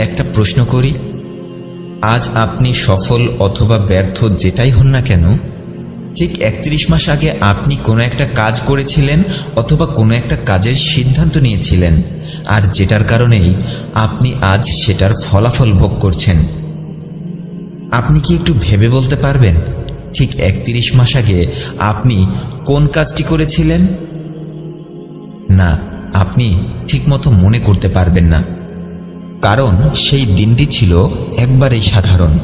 একটা প্রশ্ন করি। আজ আপনি সফল অথবা ব্যর্থ যেটাই হন না কেন, ঠিক একত্রিশ মাস আগে আপনি কোনো একটা কাজ করেছিলেন অথবা কোনো একটা কাজের সিদ্ধান্ত নিয়েছিলেন, আর যেটার কারণেই আপনি আজ সেটার ফলাফল ভোগ করছেন। আপনি কি একটু ভেবে বলতে পারবেন, ঠিক একত্রিশ মাস আগে আপনি কোন কাজটি করেছিলেন? না, আপনি ঠিকমতো মনে করতে পারবেন না। কারণ সেই দিনটি ছিল একবারেই সাধারণ।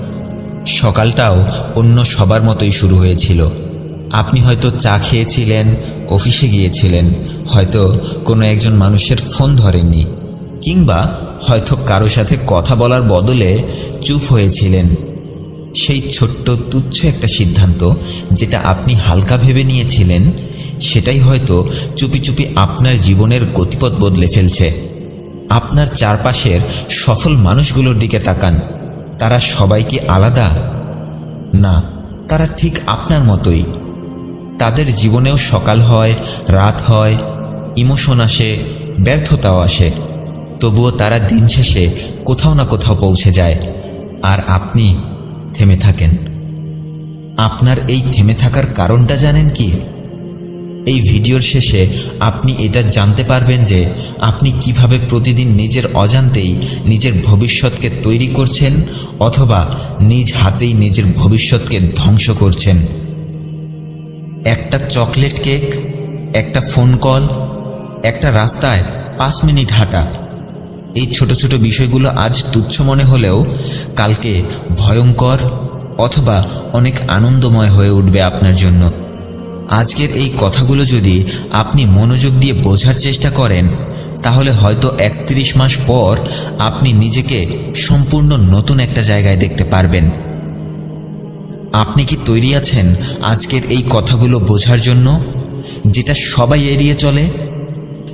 সকালটাও অন্য সবার মতোই শুরু হয়েছিল। আপনি হয়তো চা খেয়েছিলেন, অফিসে গিয়েছিলেন, হয়তো কোনো একজন মানুষের ফোন ধরেননি, কিংবা হয়তো কারও সাথে কথা বলার বদলে চুপ হয়েছিলেন। সেই ছোট্ট তুচ্ছ একটা সিদ্ধান্ত যেটা আপনি হালকা ভেবে নিয়েছিলেন, সেটাই হয়তো চুপি চুপি আপনার জীবনের গতিপথ বদলে ফেলছে। আপনার চারপাশের সফল মানুষগুলোর দিকে তাকান। তারা সবাই কি আলাদা? না, তারা ঠিক আপনার মতোই। তাদের জীবনেও সকাল হয়, রাত হয়, ইমোশন আসে, ব্যর্থতাও আসে। তবুও তারা দিন শেষে কোথাও না কোথাও পৌঁছে যায়। আর আপনি থেমে থাকেন। আপনার এই থেমে থাকার কারণটা জানেন কি? এই ভিডিওর শেষে আপনি এটা জানতে পারবেন যে আপনি কীভাবে প্রতিদিন নিজের অজান্তেই নিজের ভবিষ্যৎকে তৈরি করছেন অথবা নিজ হাতেই নিজের ভবিষ্যৎকে ধ্বংস করছেন। একটা চকলেট কেক, একটা ফোন কল, একটা রাস্তায় পাঁচ মিনিট হাঁটা। এই ছোট ছোট বিষয়গুলো আজ তুচ্ছ মনে হলেও কালকে ভয়ঙ্কর অথবা অনেক আনন্দময় হয়ে উঠবে আপনার জন্য। আজকের এই কথাগুলো যদি আপনি মনোযোগ দিয়ে বোঝার চেষ্টা করেন, তাহলে হয়তো একত্রিশ মাস পর আপনি নিজেকে সম্পূর্ণ নতুন একটা জায়গায় দেখতে পারবেন। আপনি কি তৈরি আছেন আজকের এই কথাগুলো বোঝার জন্য, যেটা সবাই এড়িয়ে চলে?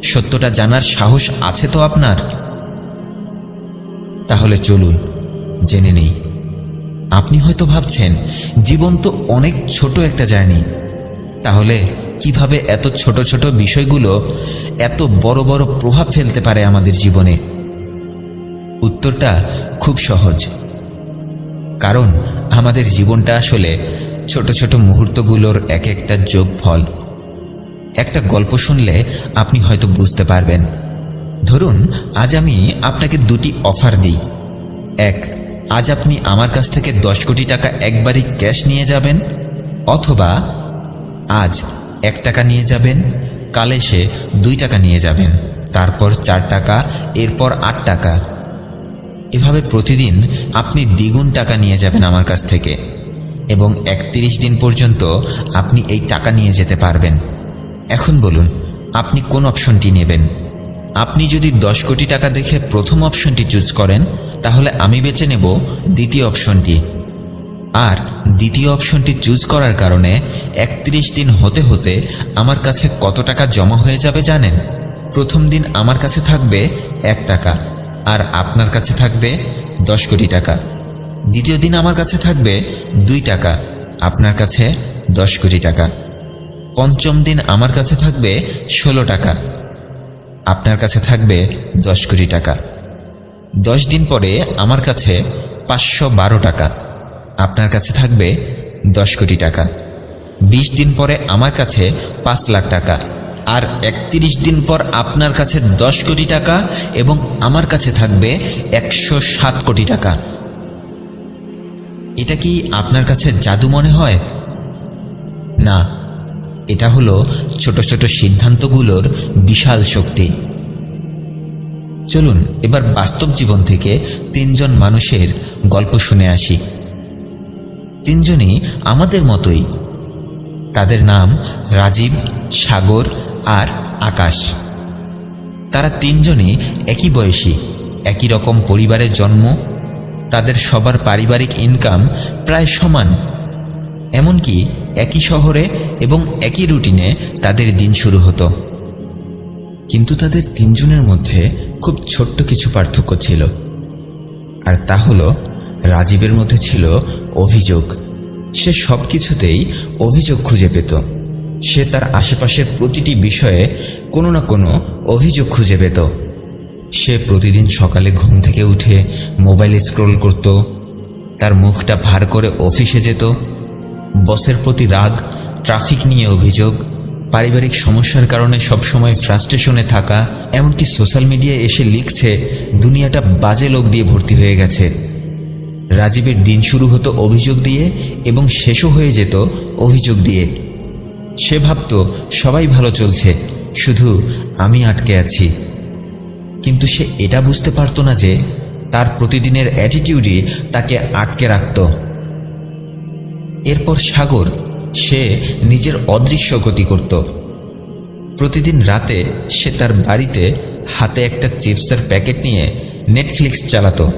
সত্যটা জানার সাহস আছে তো আপনার? তাহলে চলুন, জেনে নেই। আপনি হয়তো ভাবছেন, জীবন তো অনেক ছোট একটা জার্নি। তাহলে কীভাবে এত ছোট ছোট বিষয়গুলো এত বড় বড় প্রভাব ফেলতে পারে আমাদের জীবনে? উত্তরটা খুব সহজ। কারণ আমাদের জীবনটা আসলে ছোট ছোট মুহূর্তগুলোর এক একটা যোগফল। একটা গল্প শুনলে আপনি হয়তো বুঝতে পারবেন। ধরুন, আজ আমি আপনাকে দুটি অফার দিই। এক, আজ আপনি আমার কাছ থেকে দশ কোটি টাকা একবারই ক্যাশ নিয়ে যাবেন, অথবা আজ এক টাকা নিয়ে যাবেন, কাল এসে দুই টাকা নিয়ে যাবেন, তারপর চার টাকা, এরপর আট টাকা। এভাবে প্রতিদিন আপনি দ্বিগুণ টাকা নিয়ে যাবেন আমার কাছ থেকে, এবং একত্রিশ দিন পর্যন্ত আপনি এই টাকা নিয়ে যেতে পারবেন। এখন বলুন, আপনি কোন অপশনটি নেবেন? আপনি যদি দশ কোটি টাকা দেখে প্রথম অপশনটি চুজ করেন, তাহলে আমি বেছে নেব দ্বিতীয় অপশনটি। আর দ্বিতীয় অপশনটি চুজ করার কারণে একত্রিশ দিন হতে হতে আমার কাছে কত টাকা জমা হয়ে যাবে জানেন? প্রথম দিন আমার কাছে থাকবে এক টাকা আর আপনার কাছে থাকবে দশ কোটি টাকা। দ্বিতীয় দিন আমার কাছে থাকবে দুই টাকা, আপনার কাছে দশ কোটি টাকা। পঞ্চম দিন আমার কাছে থাকবে ষোলো টাকা, আপনার কাছে থাকবে দশ কোটি টাকা। দশ দিন পরে আমার কাছে পাঁচশো বারো টাকা। আপনার কাছে থাকবে দশ কোটি টাকা। বিশ দিন পরে আমার কাছে পাঁচ লাখ টাকা। আর একত্রিশ দিন পর আপনার কাছে দশ কোটি টাকা এবং আমার কাছে থাকবে একশো সাত কোটি টাকা। এটা কি আপনার কাছে জাদু মনে হয়? না, এটা হলো ছোট ছোট সিদ্ধান্তগুলোর বিশাল শক্তি। চলুন, এবার বাস্তব জীবন থেকে তিনজন মানুষের গল্প শুনে আসি। তিনজনই আমাদের মতোই। তাদের নাম রাজীব, সাগর আর আকাশ। তারা তিনজনই একই বয়সী, একই রকম পরিবারের জন্ম, তাদের সবার পারিবারিক ইনকাম প্রায় সমান। এমনকি একই শহরে এবং একই রুটিনে তাদের দিন শুরু হতো। কিন্তু তাদের তিনজনের মধ্যে খুব ছোট্ট কিছু পার্থক্য ছিল। আর তা হলো রাজীবের মধ্যে ছিল অভিযোগ। সে সব কিছুতেই অভিযোগ খুঁজে পেত। সে তার আশেপাশের প্রতিটি বিষয়ে কোনো না কোনো অভিযোগ খুঁজে পেত। সে প্রতিদিন সকালে ঘুম থেকে উঠে মোবাইল স্ক্রোল করত। তার মুখটা ভার করে অফিসে যেত। বসের প্রতি রাগ, ট্রাফিক নিয়ে অভিযোগ, পারিবারিক সমস্যার কারণে সবসময় ফ্রাস্ট্রেশনে থাকা, এমনকি সোশ্যাল মিডিয়ায় এসে লিখছে, দুনিয়াটা বাজে লোক দিয়ে ভর্তি হয়ে গেছে। রাজীবের দিন শুরু হতো অভিযোগ দিয়ে এবং শেষও হয়ে যেত অভিযোগ দিয়ে। সে ভাবত, সবাই ভালো চলছে, শুধু আমি আটকে আছি। কিন্তু সে এটা বুঝতে পারতো না যে তার প্রতিদিনের অ্যাটিটিউডই তাকে আটকে রাখত। এরপর সাগর, সে নিজের অদৃশ্য গতি করত। প্রতিদিন রাতে সে তার বাড়িতে হাতে একটা চিপসের প্যাকেট নিয়ে নেটফ্লিক্স চালাতো।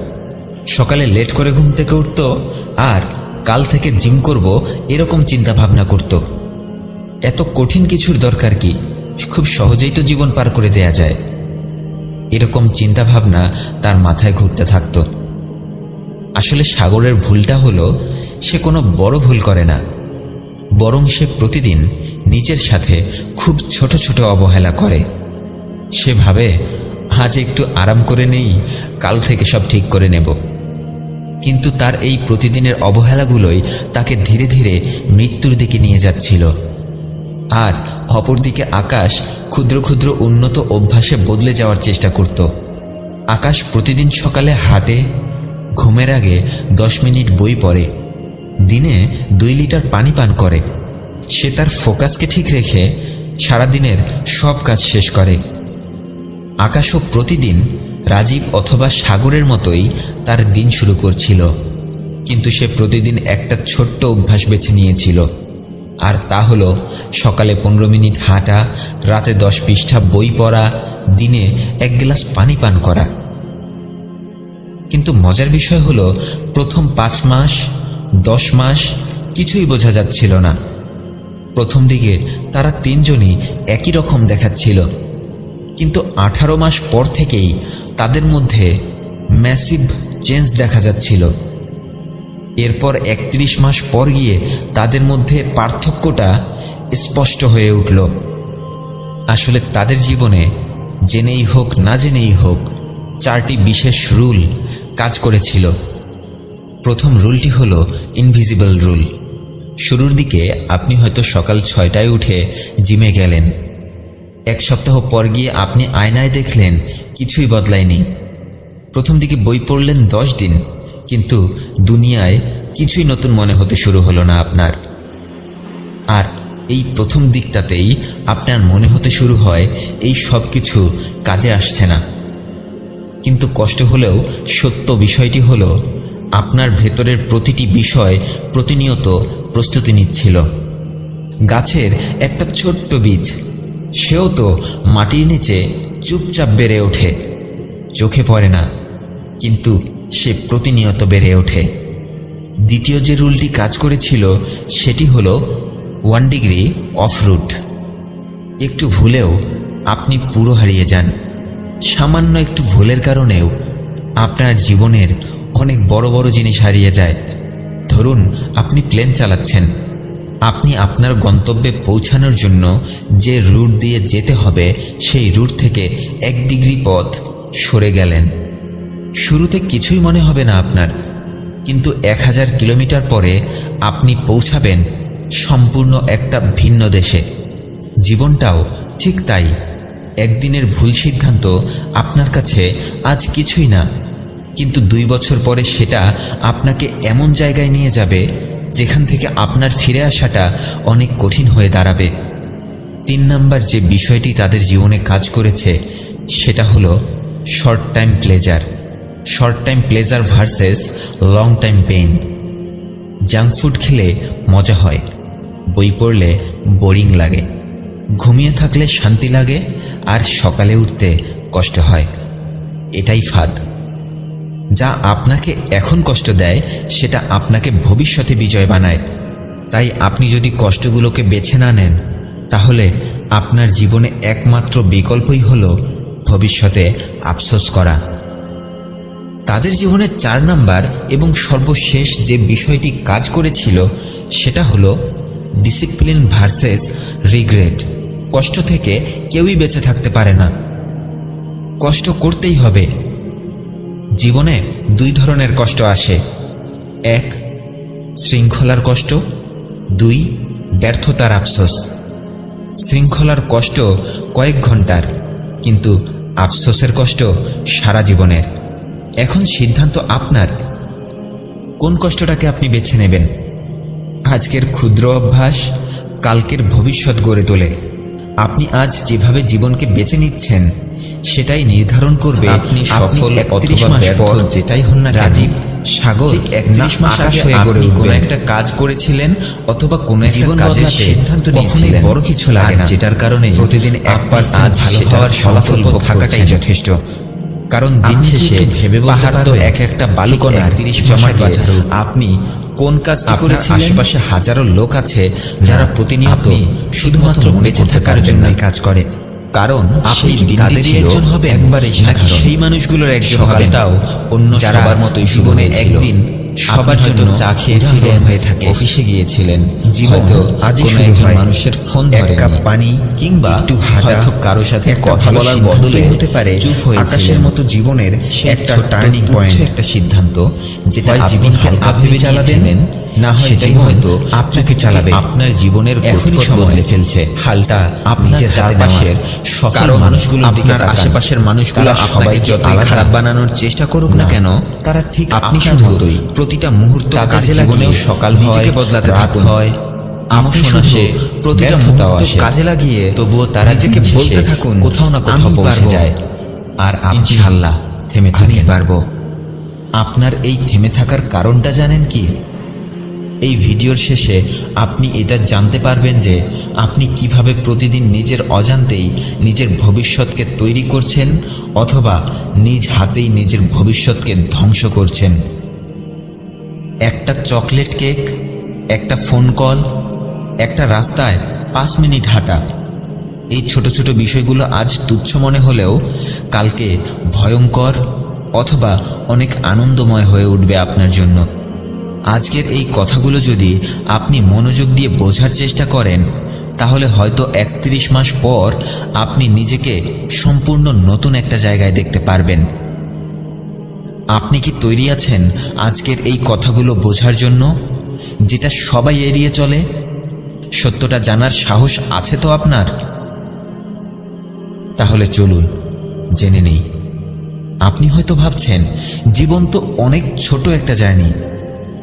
সকালে লেট করে ঘুম থেকে উঠত আর কাল থেকে জিম করব এরকম চিন্তা ভাবনা করত। এত কঠিন কিছুর দরকার কি? খুব সহজেই তো জীবন পার করে দেয়া যায়। এরকম চিন্তা ভাবনা তার মাথায় ঘুরতে থাকতো। আসলে সাগরের ভুলটা হলো সে কোনো বড় ভুল করে না। বরং সে প্রতিদিন নিজের সাথে খুব ছোট ছোট অবহেলা করে। সে ভাবে, আজ একটু আরাম করে নেই, কাল থেকে সব ঠিক করে নেব। কিন্তু তার এই প্রতিদিনের অবহেলাগুলোই তাকে ধীরে ধীরে মৃত্যুর দিকে নিয়ে যাচ্ছিল। আর অপরদিকে আকাশ ক্ষুদ্র ক্ষুদ্র উন্নত অভ্যাসে বদলে যাওয়ার চেষ্টা করত। আকাশ প্রতিদিন সকালে হাঁটে, ঘুমের আগে দশ মিনিট বই পড়ে, দিনে দুই লিটার পানি পান করে। সে তার ফোকাসকে ঠিক রেখে সারাদিনের সব কাজ শেষ করে। আকাশও প্রতিদিন রাজীব অথবা সাগরের মতোই তার দিন শুরু করছিল। কিন্তু সে প্রতিদিন একটা ছোট্ট অভ্যাস বেছে নিয়েছিল। আর তা হলো সকালে পনেরো মিনিট হাঁটা, রাতে দশ পৃষ্ঠা বই পড়া, দিনে এক গ্লাস পানি পান করা। কিন্তু মজার বিষয় হলো প্রথম পাঁচ মাস, দশ মাস কিছুই বোঝা যাচ্ছিল না। প্রথম দিকে তারা তিনজনই একই রকম দেখাচ্ছিল। কিন্তু আঠারো মাস পর থেকেই তাদের মধ্যে ম্যাসিভ চেঞ্জ দেখা যাচ্ছিল। এরপর একত্রিশ মাস পর গিয়ে তাদের মধ্যে পার্থক্যটা স্পষ্ট হয়ে উঠল। আসলে তাদের জীবনে জেনেই হোক না জেনেই হোক, চারটি বিশেষ রুল কাজ করেছিল। প্রথম রুলটি হল ইনভিজিবল রুল শুরুর দিকে আপনি হয়তো সকাল ছয়টায় উঠে জিমে গেলেন। এক সপ্তাহ পর গিয়ে আপনি আয়নায় দেখলেন, কিছুই বদলায়নি। প্রথম দিকে বই পড়লেন দশ দিন, কিন্তু দুনিয়ায় কিছুই নতুন মনে হতে শুরু হলো না আপনার। আর এই প্রথম দিকটাতেই আপনার মনে হতে শুরু হয়, এই সব কিছু কাজে আসছে না। কিন্তু কষ্ট হলেও সত্য বিষয়টি হলো, আপনার ভেতরের প্রতিটি বিষয় প্রতিনিয়ত প্রস্তুতি নিচ্ছিল। গাছের একটা ছোট্ট বীজ সেও তো মাটির নিচে চুপচাপ বেড়ে ওঠে। চোখে পড়ে না, কিন্তু সে প্রতিনিয়ত বেড়ে ওঠে। দ্বিতীয় যে রুলটি কাজ করেছিল, সেটি হলো ওয়ান ডিগ্রি অফ রুট একটু ভুলেও আপনি পুরো হারিয়ে যান। সামান্য একটু ভুলের কারণেও আপনার জীবনের অনেক বড় বড় জিনিস হারিয়ে যায়। ধরুন, আপনি প্লেন চালাচ্ছেন। আপনি আপনার গন্তব্যে পৌঁছানোর জন্য যে রুট দিয়ে যেতে হবে, সেই রুট থেকে এক ডিগ্রি পথ সরে গেলেন। শুরুতে কিছুই মনে হবে না আপনার, কিন্তু এক হাজার কিলোমিটার পরে আপনি পৌঁছাবেন সম্পূর্ণ একটা ভিন্ন দেশে। জীবনটাও ঠিক তাই। একদিনের ভুল সিদ্ধান্ত আপনার কাছে আজ কিছুই না, কিন্তু দুই বছর পরে সেটা আপনাকে এমন জায়গায় নিয়ে যাবে যেখান থেকে আপনার ফিরে আসাটা অনেক কঠিন হয়ে দাঁড়াবে। তিন নাম্বার যে বিষয়টি তাদের জীবনে কাজ করেছে, সেটা হলো short time pleasure short time pleasure versus long time pain junk food খেলে মজা হয়, বই পড়লে বোরিং লাগে। ঘুমিয়ে থাকলে শান্তি লাগে, আর সকালে উঠতে কষ্ট হয়। এটাই ফাঁদ। যা আপনাকে এখন কষ্ট দেয়, সেটা আপনাকে ভবিষ্যতে বিজয় বানায়। তাই আপনি যদি কষ্টগুলোকে বেছে না নেন, তাহলে আপনার জীবনে একমাত্র বিকল্পই হল ভবিষ্যতে আফসোস করা। তাদের জীবনে চার নাম্বার এবং সর্বশেষ যে বিষয়টি কাজ করেছিল, সেটা হলো ডিসিপ্লিন ভার্সেস রিগ্রেট কষ্ট থেকে কেউই বেঁচে থাকতে পারে না। কষ্ট করতেই হবে। জীবনে দুই ধরনের কষ্ট আসে। এক, শৃঙ্খলার কষ্ট। দুই, ব্যর্থতার আফসোস। শৃঙ্খলার কষ্ট কয়েক ঘণ্টার, কিন্তু আফসোসের কষ্ট সারা জীবনের। এখন সিদ্ধান্ত আপনার। কোন কষ্টটাকে আপনি বেছে নেবেন? আজকের ক্ষুদ্র অভ্যাস কালকের ভবিষ্যৎ গড়ে তোলে। আপনি আজ যেভাবে জীবনকে বেছে নিচ্ছেন সেটাই নির্ধারণ করবে আপনি সফল অথবা ব্যর্থ যেটাই হন না রাজীব সাগর একত্রিশ মাস আগে হয়ে গড়ে কোনো একটা কাজ করেছিলেন অথবা কোনো একটা কাজের সিদ্ধান্ত নিয়েছিলেন। বড় কিছু লাগে না। যেটার কারণে প্রতিদিন এক পার্সেন্ট ভালো হওয়ার ফলাফল থাকাটাই যথেষ্ট। কারণ দিন শেষে ভেবে পাহাড় তো এক একটা বালুকণা তিরিশ জমা আপনি কোন কাজটি করেছিলেন? আশেপাশে হাজারো লোক আছে যারা প্রতিনিয়ত শুধুমাত্র বেঁচে থাকার জন্যই কাজ করে। কারণ আপনি তাদের একজন হবে একবারে নাকি সেই মানুষগুলোর একজন হবে তাও অন্য সবার মতোই জীবনে একদিন সবার জন্য চা খেয়েছিলেন হয়ে থাকে। অফিসে গিয়েছিলেন হয়তো আজই কোনো একজন। মানুষের ফোন ধরে এক কাপ পানি কিংবা একটু হাঁটা, হয়তো কারও সাথে কথা বলার বদলে হতে পারে চুপ হয়ে আকাশের মতো জীবনের একটা টার্নিং পয়েন্ট একটা সিদ্ধান্ত যেটা জীবনকে আপনি চালাবেন, না হয় সেটাই হয়তো আপনাকে চালাবে। আপনার জীবনের গতিপথ। বদলে ফেলছে। হালটা আপনার নিজের চারপাশের মানুষগুলোর দিকে আপনার আশেপাশের মানুষগুলো আপনাকে যতই খারাপ বানানোর চেষ্টা করুক না কেন তারা ঠিক আপনি শুধু প্রতিটা মুহূর্ত কাজে লাগিয়ে সকাল নিজেকে বদলাতে থাকুন। হয়, আপনি শুধু প্রতিটা মুহূর্ত কাজে লাগিয়ে তবুও তারা নিজেকে বলতে থাকুন কোথাও না কোথাও পৌঁছে যায়। আর আপনি ইনশাআল্লাহ থেমে থাকেন। পারব। আপনার এই থেমে থাকার কারণটা জানেন কি? এই ভিডিওর শেষে আপনি এটা জানতে পারবেন যে আপনি কীভাবে প্রতিদিন নিজের অজান্তেই নিজের ভবিষ্যৎকে তৈরি করছেন অথবা নিজ হাতেই নিজের ভবিষ্যৎকে ধ্বংস করছেন। একটা চকলেট কেক, একটা ফোন কল, একটা রাস্তায় পাঁচ মিনিট হাঁটা। এই ছোট ছোট বিষয়গুলো আজ তুচ্ছ মনে হলেও কালকে ভয়ঙ্কর অথবা অনেক আনন্দময় হয়ে উঠবে আপনার জন্য। আজকের এই কথাগুলো যদি আপনি মনোযোগ দিয়ে বোঝার চেষ্টা করেন, তাহলে হয়তো একত্রিশ মাস পর আপনি নিজেকে সম্পূর্ণ নতুন একটা জায়গায় দেখতে পারবেন। আপনি কি তৈরি আছেন আজকের এই কথাগুলো বোঝার জন্য? যেটা সবাই এড়িয়ে চলে? সত্যটা জানার সাহস আছে তো আপনার? তাহলে চলুন, জেনে নেই। আপনি হয়তো ভাবছেন, জীবন তো অনেক ছোট একটা জার্নি।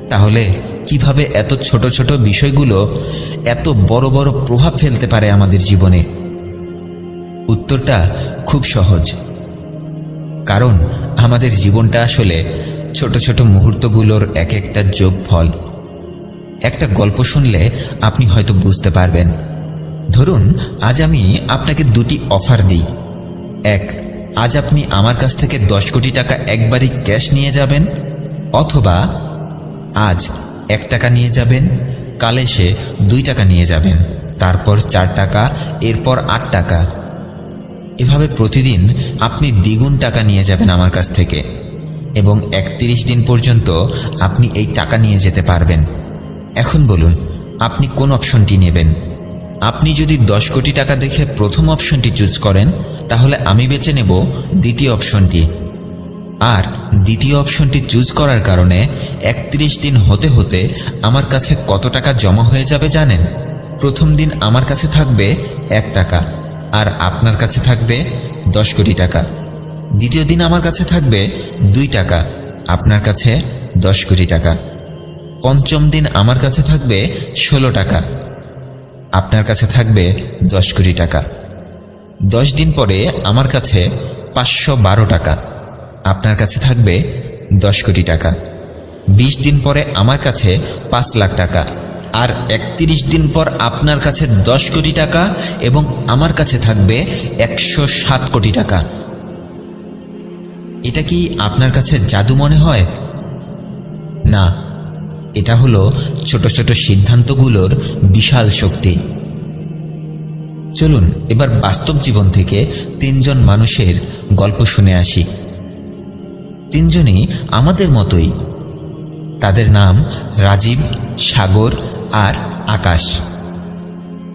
তাহলে কীভাবে এত ছোট ছোট বিষয়গুলো এত বড় বড় প্রভাব ফেলতে পারে আমাদের জীবনে? উত্তরটা খুব সহজ। কারণ আমাদের জীবনটা আসলে ছোট ছোট মুহূর্তগুলোর এক একটা যোগফল। একটা গল্প শুনলে আপনি হয়তো বুঝতে পারবেন। ধরুন, আজ আমি আপনাকে দুটি অফার দিই। এক, আজ আপনি আমার কাছ থেকে দশ কোটি টাকা একবারই ক্যাশ নিয়ে যাবেন, অথবা আজ এক টাকা নিয়ে যাবেন, কাল এসে দুই টাকা নিয়ে যাবেন, তারপর চার টাকা, এরপর আট টাকা। এভাবে প্রতিদিন আপনি দ্বিগুণ টাকা নিয়ে যাবেন আমার কাছ থেকে। এবং একত্রিশ দিন পর্যন্ত আপনি এই টাকা নিয়ে যেতে পারবেন। এখন বলুন, আপনি কোন অপশনটি নেবেন? আপনি যদি দশ কোটি টাকা দেখে প্রথম অপশনটি চুজ করেন, তাহলে আমি বেছে নেব দ্বিতীয় অপশনটি। আর দ্বিতীয় অপশনটি চুজ করার কারণে একত্রিশ দিন হতে হতে আমার কাছে কত টাকা জমা হয়ে যাবে জানেন? প্রথম দিন আমার কাছে থাকবে এক টাকা। আর আপনার কাছে থাকবে দশ কোটি টাকা। দ্বিতীয় দিন আমার কাছে থাকবে দুই টাকা, আপনার কাছে দশ কোটি টাকা। পঞ্চম দিন আমার কাছে থাকবে ষোলো টাকা, আপনার কাছে থাকবে দশ কোটি টাকা। দশ দিন পরে আমার কাছে পাঁচশো বারো টাকা, আপনার কাছে থাকবে দশ কোটি টাকা। বিশ দিন পরে আমার কাছে পাঁচ লাখ টাকা। আর একত্রিশ দিন পর আপনার কাছে দশ কোটি টাকা এবং আমার কাছে থাকবে একশো সাত কোটি টাকা। এটা কি আপনার কাছে জাদু মনে হয়? না, এটা হলো ছোট ছোট সিদ্ধান্তগুলোর বিশাল শক্তি। চলুন, এবার বাস্তব জীবন থেকে তিনজন মানুষের গল্প শুনে আসি। তিনজনই আমাদের মতোই। তাদের নাম রাজীব, সাগর আর আকাশ।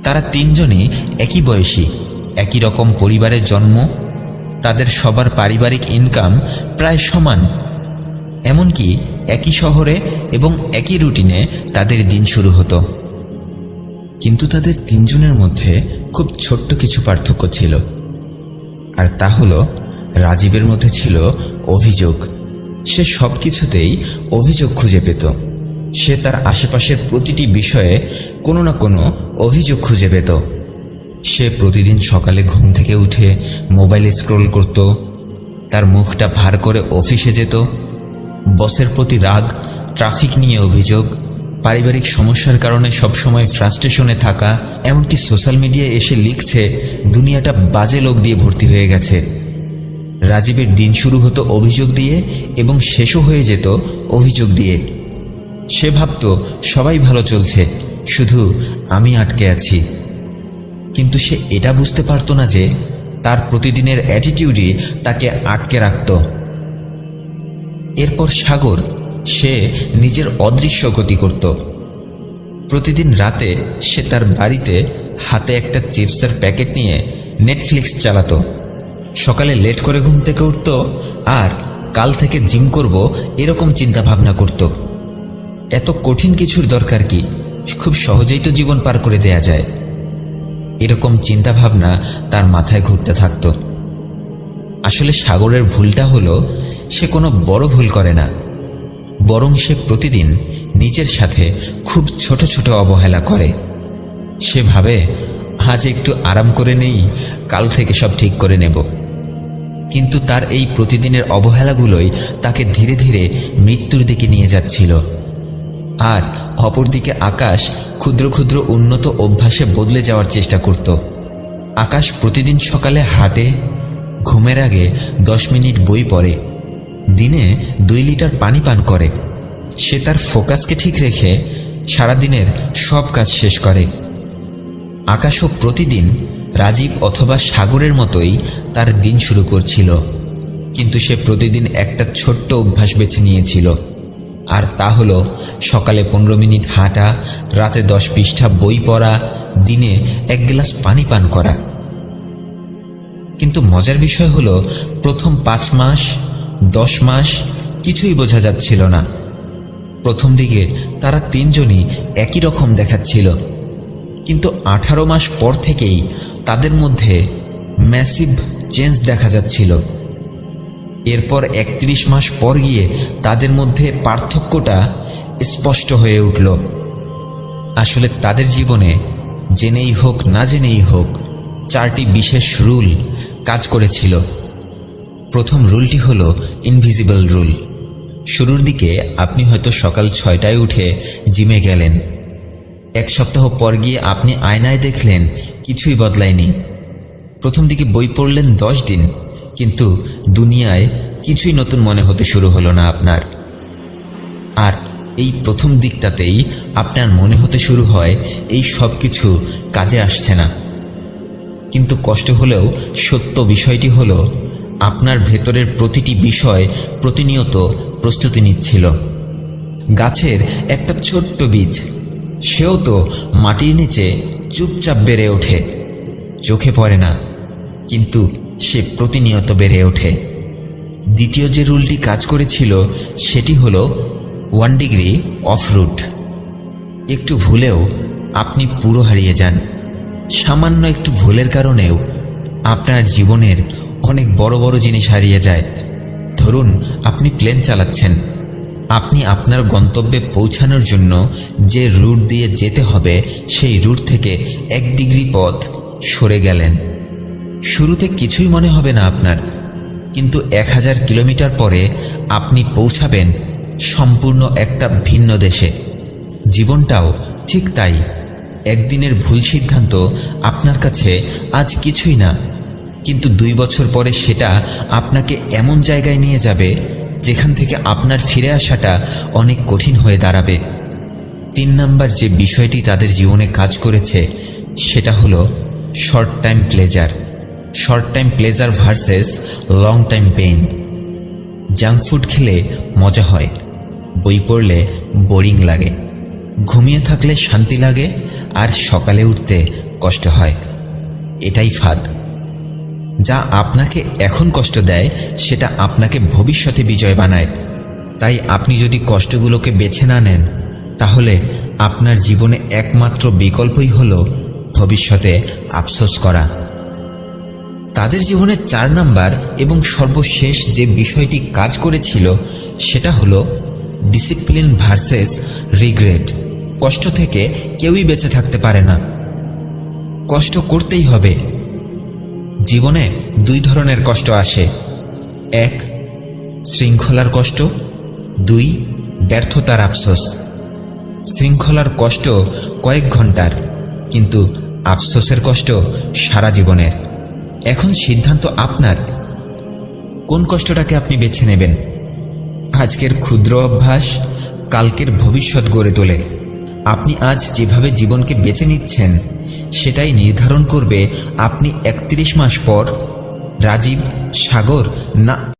তারা তিনজনই একই বয়সী, একই রকম পরিবারের জন্ম, তাদের সবার পারিবারিক ইনকাম প্রায় সমান। এমনকি একই শহরে এবং একই রুটিনে তাদের দিন শুরু হতো। কিন্তু তাদের তিনজনের মধ্যে খুব ছোট্ট কিছু পার্থক্য ছিল। আর তা হলো, রাজীবের মধ্যে ছিল অভিযোগ। সে সব কিছুতেই অভিযোগ খুঁজে পেত। সে তার আশেপাশের প্রতিটি বিষয়ে কোনো না কোনো অভিযোগ খুঁজে পেত। সে প্রতিদিন সকালে ঘুম থেকে উঠে মোবাইলে স্ক্রোল করত, তার মুখটা ভার করে অফিসে যেত, বসের প্রতি রাগ, ট্রাফিক নিয়ে অভিযোগ, পারিবারিক সমস্যার কারণে সবসময় ফ্রাস্ট্রেশনে থাকা, এমনকি সোশ্যাল মিডিয়ায় এসে লিখছে, দুনিয়াটা বাজে লোক দিয়ে ভর্তি হয়ে গেছে। রাজীবের দিন শুরু হতো অভিযোগ দিয়ে এবং শেষও হয়ে যেত অভিযোগ দিয়ে। সে ভাবত, সবাই ভালো চলছে, শুধু আমি আটকে আছি। কিন্তু সে এটা বুঝতে পারতো না যে, তার প্রতিদিনের অ্যাটিটিউডই তাকে আটকে রাখত। এরপর সাগর, সে নিজের অদৃশ্য গতি করত। প্রতিদিন রাতে সে তার বাড়িতে হাতে একটা চিপসের প্যাকেট নিয়ে নেটফ্লিক্স চালাতো। সকালে লেট করে ঘুম থেকে উঠত, আর কাল থেকে জিম করব এরকম চিন্তা ভাবনা করত। এত কঠিন কিছুর দরকার কি? খুব সহজেই তো জীবন পার করে দেয়া যায়। এরকম চিন্তা ভাবনা তার মাথায় ঘুরতে থাকত। আসলে সাগরের ভুলটা হলো, সে কোনো বড় ভুল করে না। বরং সে প্রতিদিন নিজের সাথে খুব ছোট ছোট অবহেলা করে। সে ভাবে, আজ একটু আরাম করে নেই, কাল থেকে সব ঠিক করে নেব। কিন্তু তার এই প্রতিদিনের অবহেলাগুলোই তাকে ধীরে ধীরে মৃত্যুর দিকে নিয়ে যাচ্ছিল। আর অপরদিকে আকাশ ক্ষুদ্র ক্ষুদ্র উন্নত অভ্যাসে বদলে যাওয়ার চেষ্টা করত। আকাশ প্রতিদিন সকালে হাঁটে, ঘুমের আগে দশ মিনিট বই পড়ে, দিনে দুই লিটার পানি পান করে। সে তার ফোকাসকে ঠিক রেখে সারাদিনের সব কাজ শেষ করে। আকাশও প্রতিদিন রাজীব অথবা সাগরের মতোই তার দিন শুরু করছিল, কিন্তু সে প্রতিদিন একটা ছোট্ট অভ্যাস বেছে নিয়েছিল। আর তা হলো, সকালে পনেরো মিনিট হাঁটা, রাতে দশ পৃষ্ঠা বই পড়া, দিনে এক গ্লাস পানি পান করা। কিন্তু মজার বিষয় হলো, প্রথম পাঁচ মাস, দশ মাস কিছুই বোঝা যাচ্ছিল না। প্রথম দিকে তারা তিনজনই একই রকম দেখাচ্ছিল। কিন্তু আঠারো মাস পর থেকেই তাদের মধ্যে ম্যাসিভ চেঞ্জ দেখা যাচ্ছিল। এরপর একত্রিশ মাস পর গিয়ে তাদের মধ্যে পার্থক্যটা স্পষ্ট হয়ে উঠল। আসলে তাদের জীবনে জেনেই হোক, না জেনেই হোক, চারটি বিশেষ রুল কাজ করেছিল। প্রথম রুলটি হল ইনভিজিবল রুল শুরুর দিকে আপনি হয়তো সকাল ছয়টায় উঠে জিমে গেলেন। এক সপ্তাহ পর গিয়ে আপনি আয়নায় দেখলেন, কিছুই বদলায়নি। প্রথম দিকে বই পড়লেন দশ দিন। কিন্তু দুনিয়ায় কিছুই নতুন মনে হতে শুরু হলো না আপনার। আর এই প্রথম দিকটাতেই আপনার মনে হতে শুরু হয়, এই সব কিছু কাজে আসছে না। কিন্তু কষ্ট হলেও সত্য বিষয়টি হলো, আপনার ভেতরের প্রতিটি বিষয় প্রতিনিয়ত প্রস্তুতি নিচ্ছিল। গাছের একটা ছোট্ট বীজ, সেও তো মাটির নিচে চুপচাপ বেড়ে ওঠে। চোখে পড়ে না। কিন্তু সে প্রতিনিয়ত বেড়ে ওঠে। দ্বিতীয় যে রুলটি কাজ করেছিল, সেটি হল ওয়ান ডিগ্রি অফ রুট। একটু ভুলেও আপনি পুরো হারিয়ে যান। সামান্য একটু ভুলের কারণেও আপনার জীবনের অনেক বড় বড় জিনিস হারিয়ে যায়। ধরুন, আপনি প্লেন চালাচ্ছেন। আপনি আপনার গন্তব্যে পৌঁছানোর জন্য যে রুট দিয়ে যেতে হবে, সেই রুট থেকে এক ডিগ্রি পথ সরে গেলেন। শুরুতে কিছুই মনে হবে না আপনার। কিন্তু এক হাজার কিলোমিটার পরে আপনি পৌঁছাবেন সম্পূর্ণ একটা ভিন্ন দেশে। জীবনটাও ঠিক তাই। একদিনের ভুল সিদ্ধান্ত আপনার কাছে আজ কিছুই না। কিন্তু দুই বছর পরে সেটা আপনাকে এমন জায়গায় নিয়ে যাবে, যেখান থেকে আপনার ফিরে আসাটা অনেক কঠিন হয়ে দাঁড়াবে। তিন নাম্বার যে বিষয়টি তাদের জীবনে কাজ করেছে, সেটা হলো short time pleasure short time pleasure versus long time pain junk food খেলে মজা হয়, বই পড়লে বোরিং লাগে, ঘুমিয়ে থাকলে শান্তি লাগে, আর সকালে উঠতে কষ্ট হয়। এটাই ফাঁদ। যা আপনাকে এখন কষ্ট দেয়, সেটা আপনাকে ভবিষ্যতে বিজয় বানায়। তাই আপনি যদি কষ্টগুলোকে বেছে না নেন, তাহলে আপনার জীবনে একমাত্র বিকল্পই হল ভবিষ্যতে আফসোস করা। তাদের জীবনে চার নাম্বার এবং সর্বশেষ যে বিষয়টি কাজ করেছিল, সেটা হলো ডিসিপ্লিন ভার্সেস রিগ্রেট কষ্ট থেকে কেউই বেঁচে থাকতে পারে না। কষ্ট করতেই হবে। জীবনে দুই ধরনের কষ্ট আসে। এক, শৃঙ্খলার কষ্ট। দুই, ব্যর্থতার আফসোস। শৃঙ্খলার কষ্ট কয়েক ঘণ্টার, কিন্তু আফসোসের কষ্ট সারা জীবনের। এখন সিদ্ধান্ত আপনার। কোন কষ্টটাকে আপনি বেছে নেবেন? আজকের ক্ষুদ্র অভ্যাস কালকের ভবিষ্যৎ গড়ে তোলে। আপনি আজ যেভাবে জীবনকে বেছে নিচ্ছেন, সেটাই নির্ধারণ করবে আপনি একত্রিশ মাস পর। রাজীব, সাগর, না